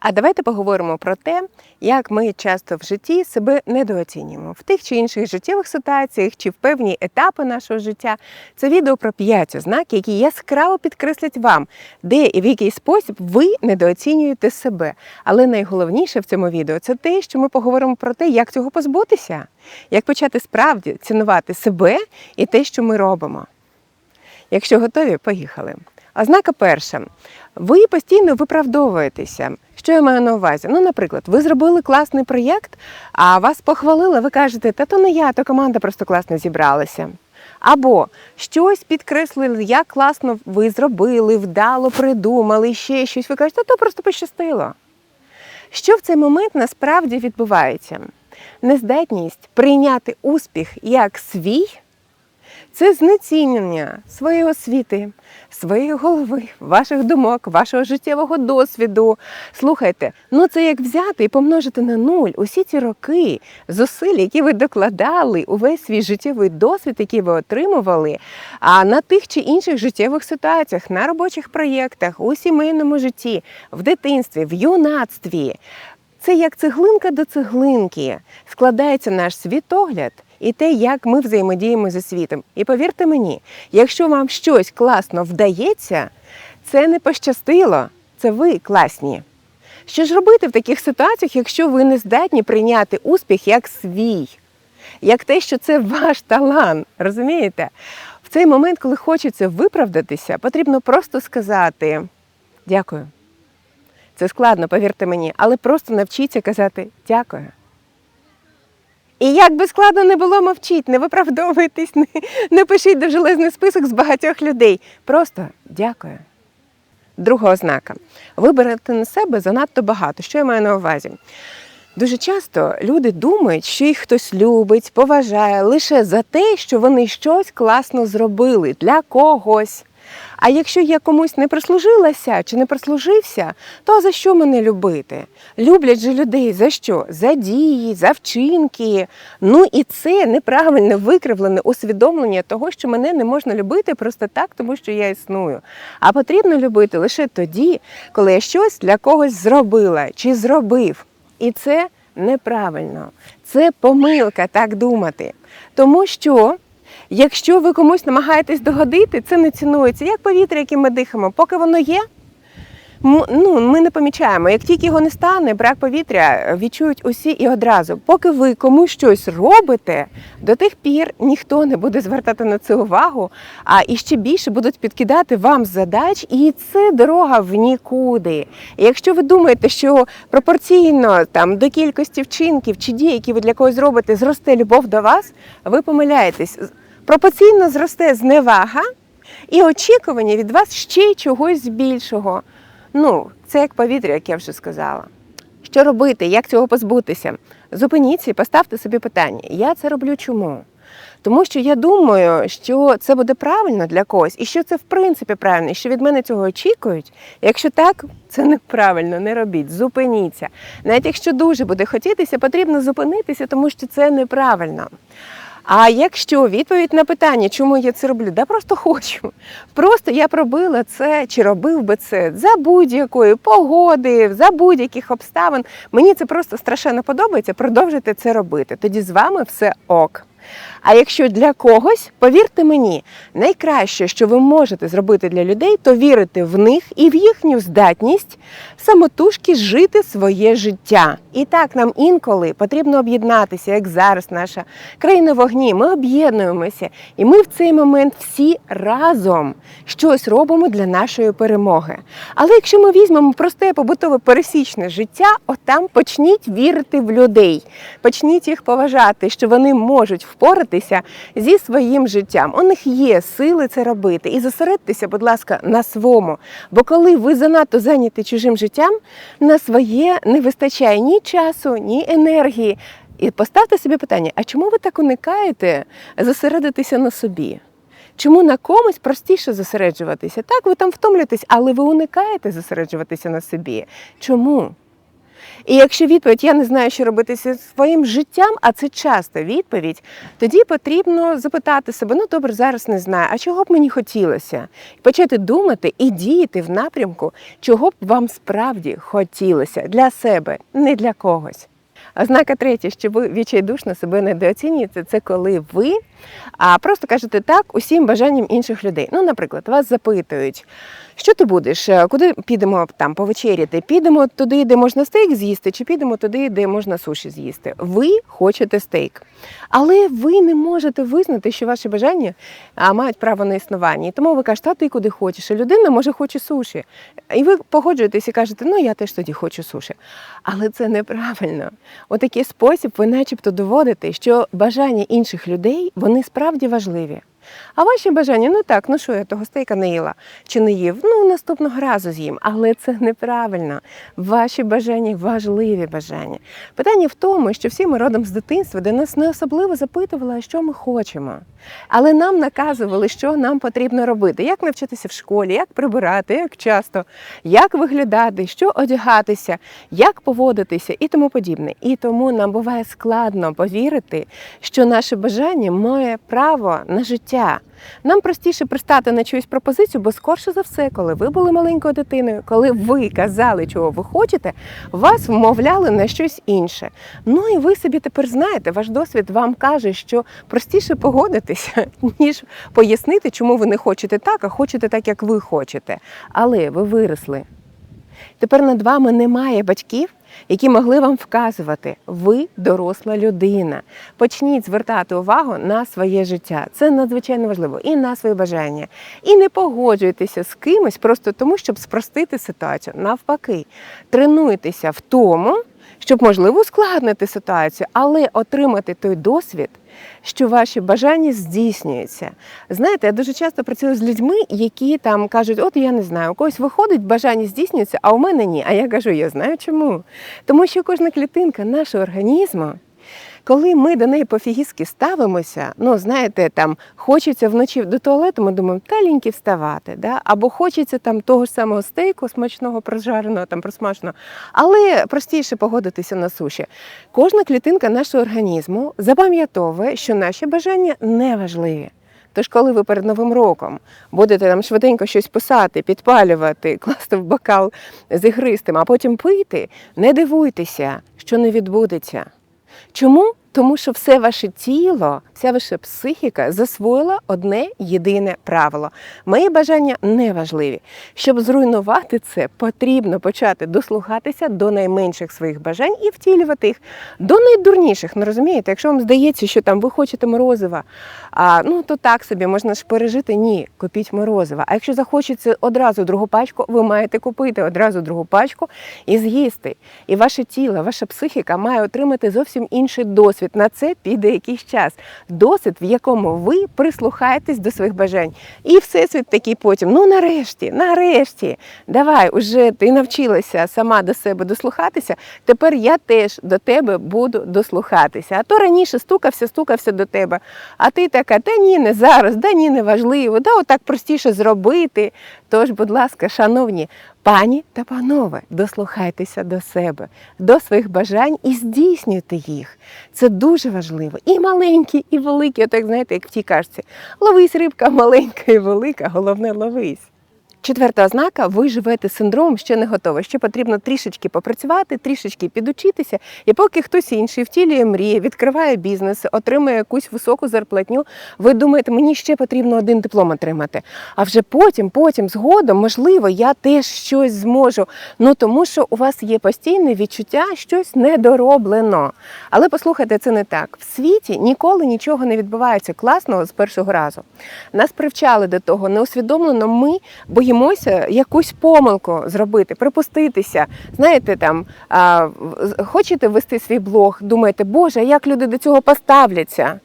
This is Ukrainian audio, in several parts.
А давайте поговоримо про те, як ми часто в житті себе недооцінюємо в тих чи інших життєвих ситуаціях чи в певні етапи нашого життя. Це відео про п'ять ознак, які яскраво підкреслять вам, де і в який спосіб ви недооцінюєте себе. Але найголовніше в цьому відео це те, що ми поговоримо про те, як цього позбутися, як почати справді цінувати себе і те, що ми робимо. Якщо готові, поїхали. Ознака перша. Ви постійно виправдовуєтеся. Що я маю на увазі? Ну, наприклад, ви зробили класний проєкт, а вас похвалили, ви кажете, та то не я, то команда просто класно зібралася. Або щось підкреслили, як класно ви зробили, вдало придумали, ще щось. Ви кажете, то просто пощастило. Що в цей момент насправді відбувається? Нездатність прийняти успіх як свій це знецінення своєї освіти, своєї голови, ваших думок, вашого життєвого досвіду. Слухайте, ну це як взяти і помножити на нуль усі ці роки зусиль, які ви докладали, увесь свій життєвий досвід, який ви отримували, а на тих чи інших життєвих ситуаціях, на робочих проєктах, у сімейному житті, в дитинстві, в юнацтві. Це як цеглинка до цеглинки складається наш світогляд і те, як ми взаємодіємо зі світом. І повірте мені, якщо вам щось класно вдається, це не пощастило, це ви класні. Що ж робити в таких ситуаціях, якщо ви не здатні прийняти успіх як свій, як те, що це ваш талант, розумієте? В цей момент, коли хочеться виправдатися, потрібно просто сказати дякую. Це складно, повірте мені, але просто навчіться казати дякую. І як би складно не було, мовчіть, не виправдовуйтесь, не, не пишіть довжелезний список з багатьох людей. Просто дякую. Друга ознака. Ви берете на себе занадто багато. Що я маю на увазі? Дуже часто люди думають, що їх хтось любить, поважає лише за те, що вони щось класно зробили для когось. А якщо я комусь не прислужилася чи не прислужився, то за що мене любити? Люблять же людей за що? За дії, за вчинки. Ну і це неправильне викривлене усвідомлення того, що мене не можна любити просто так, тому що я існую. А потрібно любити лише тоді, коли я щось для когось зробила чи зробив. І це неправильно. Це помилка так думати. Тому що. Якщо ви комусь намагаєтесь догодити, це не цінується. Як повітря, яким ми дихаємо, поки воно є, ну, ми не помічаємо. Як тільки його не стане, брак повітря відчують усі і одразу. Поки ви комусь щось робите, до тих пір ніхто не буде звертати на це увагу, а іще більше будуть підкидати вам задач, і це дорога в нікуди. І якщо ви думаєте, що пропорційно там до кількості вчинків чи дій, які ви для когось робите, зросте любов до вас, ви помиляєтесь. Пропорційно зросте зневага і очікування від вас ще й чогось більшого. Ну, це як повітря, як я вже сказала. Що робити, як цього позбутися? Зупиніться і поставте собі питання: я це роблю чому? Тому що я думаю, що це буде правильно для когось, і що це в принципі правильно, і що від мене цього очікують. Якщо так, це неправильно, не робіть, зупиніться. Навіть якщо дуже буде хотітися, потрібно зупинитися, тому що це неправильно. А якщо відповідь на питання, чому я це роблю, да просто хочу. Просто я б робила це чи робив би це за будь-якої погоди, за будь-яких обставин. Мені це просто страшенно подобається. Продовжуйте це робити. Тоді з вами все ок. А якщо для когось, повірте мені, найкраще, що ви можете зробити для людей, то вірити в них і в їхню здатність самотужки жити своє життя. І так нам інколи потрібно об'єднатися, як зараз наша країна вогні. Ми об'єднуємося, і ми в цей момент всі разом щось робимо для нашої перемоги. Але якщо ми візьмемо просте побутове пересічне життя, отам почніть вірити в людей, почніть їх поважати, що вони можуть впоратися зі своїм життям. У них є сили це робити. І зосередьтеся, будь ласка, на своєму. Бо коли ви занадто зайняті чужим життям, на своє не вистачає ні часу, ні енергії. І поставте собі питання: а чому ви так уникаєте зосередитися на собі? Чому на комусь простіше зосереджуватися? Так, ви там втомлюєтесь, але ви уникаєте зосереджуватися на собі. Чому? І якщо відповідь я не знаю, що робити зі своїм життям, а це часто відповідь, тоді потрібно запитати себе: ну добре, зараз не знаю, а чого б мені хотілося? Почати думати і діяти в напрямку, чого б вам справді хотілося для себе, не для когось. Ознака третя, що ви відчайдушно себе недооцінюєте, це коли ви а, просто кажете так усім бажанням інших людей. Ну, наприклад, вас запитують, що ти будеш, Е, куди підемо там повечеряти? Підемо туди, де можна стейк з'їсти, чи підемо туди, де можна суші з'їсти. Ви хочете стейк. Але ви не можете визнати, що ваші бажання а, мають право на існування. І тому ви кажете, а ти куди хочеш? І людина може хоче суші. І ви погоджуєтесь і кажете, ну я теж тоді хочу суші. Але це неправильно. У такий спосіб ви начебто доводите, що бажання інших людей вони справді важливі. А ваші бажання, ну так, ну що я того стейка не їла чи не їв? Ну наступного разу з'їм. Але це неправильно. Ваші бажання важливі бажання. Питання в тому, що всі ми родом з дитинства, де нас не особливо запитували, що ми хочемо. Але нам наказували, що нам потрібно робити, як навчитися в школі, як прибирати, як часто, як виглядати, що одягатися, як поводитися і тому подібне. І тому нам буває складно повірити, що наше бажання має право на життя. Нам простіше пристати на чиюсь пропозицію, бо скорше за все, коли ви були маленькою дитиною, коли ви казали, чого ви хочете, вас вмовляли на щось інше. Ну і ви собі тепер знаєте, ваш досвід вам каже, що простіше погодитися, ніж пояснити, чому ви не хочете так, а хочете так, як ви хочете. Але ви виросли. Тепер над вами немає батьків, які могли вам вказувати, ви доросла людина. Почніть звертати увагу на своє життя. Це надзвичайно важливо і на свої бажання. І не погоджуйтеся з кимось просто тому, щоб спростити ситуацію. Навпаки, тренуйтеся в тому, щоб можливо ускладнити ситуацію, але отримати той досвід, що ваші бажання здійснюються. Знаєте, я дуже часто працюю з людьми, які там кажуть, от я не знаю, у когось виходить, бажання здійснюється, а у мене ні. А я кажу, я знаю чому. Тому що кожна клітинка нашого організму. Коли ми до неї пофігістки ставимося, ну знаєте, там хочеться вночі до туалету, ми думаємо, та ліньки вставати, да? або хочеться там того ж самого стейку, смачного, прожареного, там просмаженого, але простіше погодитися на суші. Кожна клітинка нашого організму запам'ятовує, що наші бажання не важливі. Тож, коли ви перед Новим роком будете там швиденько щось писати, підпалювати, класти в бокал з ігристим, а потім пити, не дивуйтеся, що не відбудеться. Чому? Тому що все ваше тіло, вся ваша психіка засвоїла одне єдине правило. Мої бажання не важливі. Щоб зруйнувати це, потрібно почати дослухатися до найменших своїх бажань і втілювати їх до найдурніших. Ну розумієте, якщо вам здається, що там ви хочете морозива, а ну то так собі можна ж пережити. Ні, купіть морозива. А якщо захочеться одразу другу пачку, ви маєте купити одразу другу пачку і з'їсти. І ваше тіло, ваша психіка має отримати зовсім інший досвід. На це піде якийсь час. Досвід, в якому ви прислухаєтесь до своїх бажань. І всесвіт такий потім. Ну нарешті, нарешті, давай, уже ти навчилася сама до себе дослухатися. Тепер я теж до тебе буду дослухатися. А то раніше стукався, стукався до тебе. А ти така, та ні, не зараз, да ні, не важливо, да отак простіше зробити. Тож, будь ласка, шановні пані та панове, дослухайтеся до себе, до своїх бажань і здійснюйте їх. Це дуже важливо. І маленькі, і великі, отак знаєте, як в тій кажці. Ловись рибка маленька і велика, головне ловись. Четверта ознака, ви живете синдромом, ще не готові. Ще потрібно трішечки попрацювати, трішечки підучитися. І поки хтось інший втілює мрії, відкриває бізнес, отримує якусь високу зарплатню, ви думаєте, мені ще потрібно один диплом отримати. А вже потім, потім, згодом, можливо, я теж щось зможу. Ну тому що у вас є постійне відчуття, щось недороблено. Але послухайте, це не так. В світі ніколи нічого не відбувається класного з першого разу. Нас привчали до того, неусвідомлено ми боїмося якусь помилку зробити, припуститися. Знаєте, там хочете вести свій блог, думаєте, Боже, як люди до цього поставляться?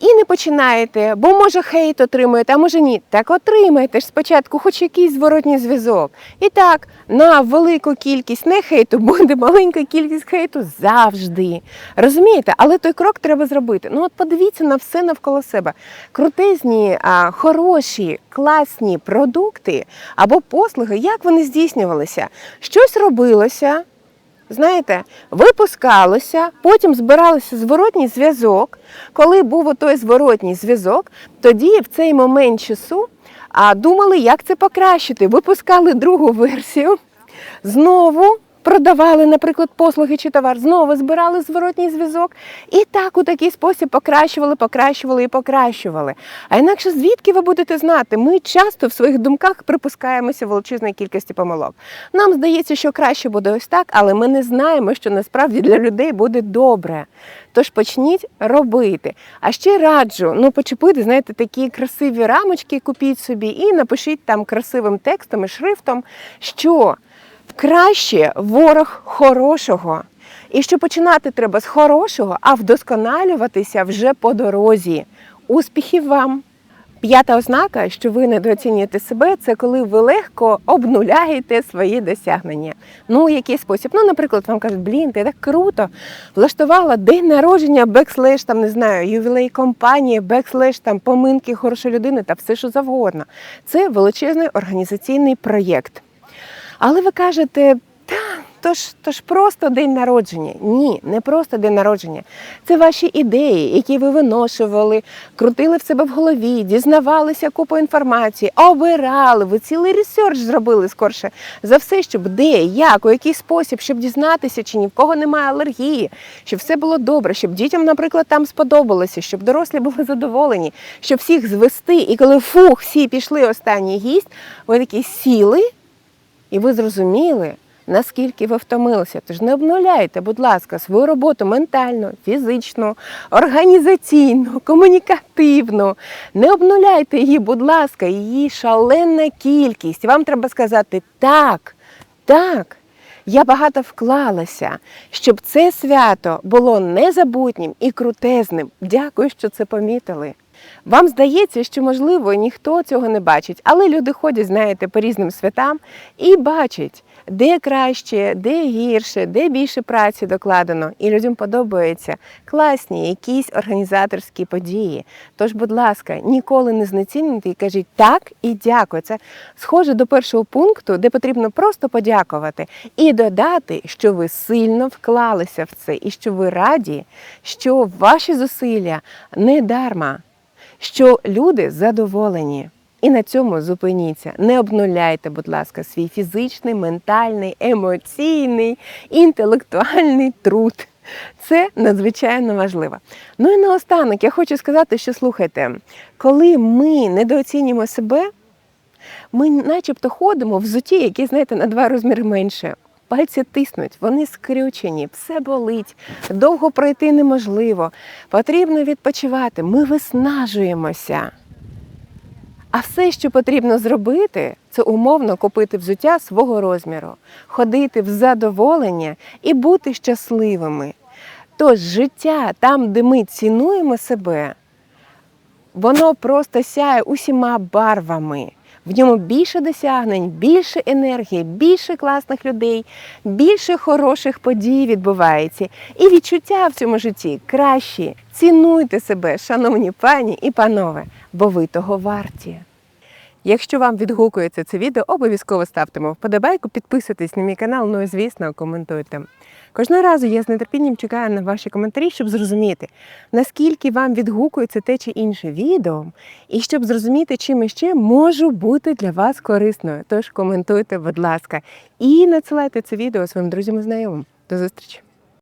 І не починаєте, бо може хейт отримуєте, а може ні. Так отримаєте ж спочатку хоч якийсь зворотній зв'язок. І так, на велику кількість не хейту буде маленька кількість хейту завжди. Розумієте? Але той крок треба зробити. Ну от подивіться на все навколо себе. Крутезні, а, хороші, класні продукти або послуги, як вони здійснювалися? Щось робилося. Знаєте, випускалося, потім збиралося зворотній зв'язок. Коли був отой зворотній зв'язок, тоді в цей момент часу думали, як це покращити. Випускали другу версію, знову продавали, наприклад, послуги чи товар, знову збирали зворотній зв'язок. І так у такий спосіб покращували, покращували і покращували. А інакше звідки ви будете знати? Ми часто в своїх думках припускаємося величезної кількості помилок. Нам здається, що краще буде ось так, але ми не знаємо, що насправді для людей буде добре. Тож почніть робити. А ще раджу, ну почепити, знаєте, такі красиві рамочки, купіть собі і напишіть там красивим текстом і шрифтом, що краще ворог хорошого. І що починати треба з хорошого, а вдосконалюватися вже по дорозі. Успіхів вам! П'ята ознака, що ви недооцінюєте себе, це коли ви легко обнуляєте свої досягнення. Ну, який спосіб? Ну, наприклад, вам кажуть, блін, ти так круто влаштувала день народження, бекслеш, там не знаю, ювілей компанії, бекслеш, там поминки хорошої людини та все, що завгодно. Це величезний організаційний проєкт. Але ви кажете, та то ж, то ж просто день народження. Ні, не просто день народження. Це ваші ідеї, які ви виношували, крутили в себе в голові, дізнавалися купу інформації, обирали, ви цілий ресерч зробили скорше за все, щоб де, як, у який спосіб, щоб дізнатися, чи ні в кого немає алергії, щоб все було добре, щоб дітям, наприклад, там сподобалося, щоб дорослі були задоволені, щоб всіх звести. І коли фух, всі пішли останній гість, ви такі сіли. І ви зрозуміли, наскільки ви втомилися. Тож не обнуляйте, будь ласка, свою роботу ментально, фізично, організаційно, комунікативно. Не обнуляйте її, будь ласка, її шаленна кількість. Вам треба сказати так, так. Я багато вклалася, щоб це свято було незабутнім і крутезним. Дякую, що це помітили. Вам здається, що можливо ніхто цього не бачить, але люди ходять, знаєте, по різним святам і бачать, де краще, де гірше, де більше праці докладено, і людям подобаються класні якісь організаторські події. Тож, будь ласка, ніколи не знецінюйте і кажіть так і дякую. Це схоже до першого пункту, де потрібно просто подякувати і додати, що ви сильно вклалися в це, і що ви раді, що ваші зусилля не дарма що люди задоволені. І на цьому зупиніться. Не обнуляйте, будь ласка, свій фізичний, ментальний, емоційний, інтелектуальний труд. Це надзвичайно важливо. Ну і наостанок я хочу сказати, що слухайте, коли ми недооцінюємо себе, ми начебто ходимо в зуті, які, знаєте, на два розміри менше. Пальці тиснуть, вони скрючені, все болить, довго пройти неможливо. Потрібно відпочивати. Ми виснажуємося. А все, що потрібно зробити, це умовно купити взуття свого розміру, ходити в задоволення і бути щасливими. Тож життя там, де ми цінуємо себе, воно просто сяє усіма барвами. В ньому більше досягнень, більше енергії, більше класних людей, більше хороших подій відбувається. І відчуття в цьому житті кращі. Цінуйте себе, шановні пані і панове, бо ви того варті. Якщо вам відгукується це відео, обов'язково ставте вподобайку, підписуйтесь на мій канал, ну і звісно, коментуйте. Кожного разу я з нетерпінням чекаю на ваші коментарі, щоб зрозуміти, наскільки вам відгукується те чи інше відео, і щоб зрозуміти, чим іще можу бути для вас корисною. Тож коментуйте, будь ласка, і надсилайте це відео своїм друзям і знайомим. До зустрічі!